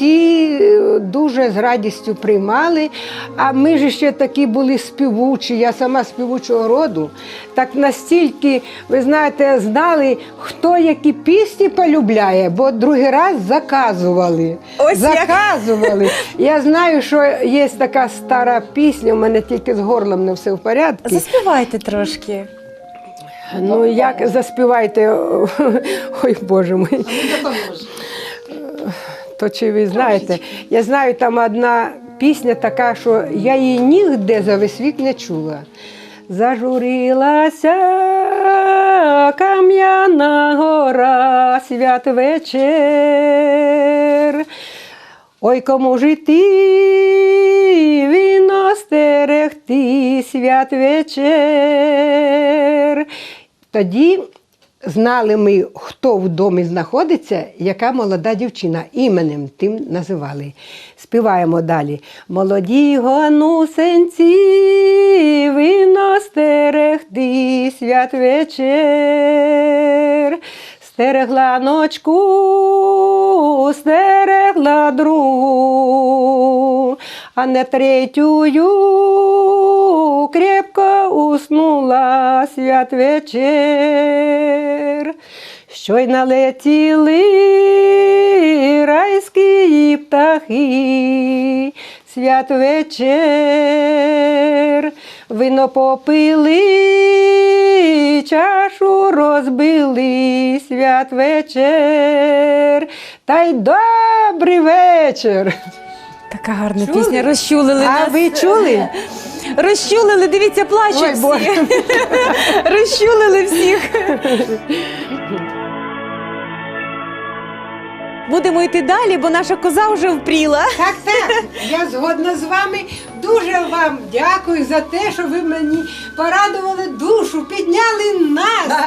всі е, дуже з радістю приймали. А ми ж ще такі були співучі, я сама співучого роду. Так настільки, ви знаєте, знали, хто які пісні полюбляє, бо другий раз заказували. Ось як. заказували. Я знаю, що є така стара пісня, у мене тільки з горлом не все в порядку. Заспівайте трошки. Ну, як заспівайте, ой Боже мій. То чи ви знаєте? Я знаю, там одна пісня така, що я її нігде за весь вік не чула. Зажурилася кам'яна гора, свят вечір. Ой, кому жити, віно стерегти, свят вечір. Тоді знали ми, хто в домі знаходиться, яка молода дівчина. Іменем тим називали. Співаємо далі. Молоді гонусенці, вино стерегти, свят вечір. Стерегла ночку, стерегла другу, а не третюю крепко уснула свят вечір. Що й налетіли райські птахи, свят вечір, вино попили, чашу розбили, свят вечір, та й добрий вечір. Така гарна Чули? пісня. Розчулили А нас. ви чули? Розчулили, дивіться, плачуть всі. Розчулили всіх. Будемо йти далі, бо наша коза вже впріла. Так, так, я згодна з вами. Дуже вам дякую за те, що ви мені порадували душу, підняли нас.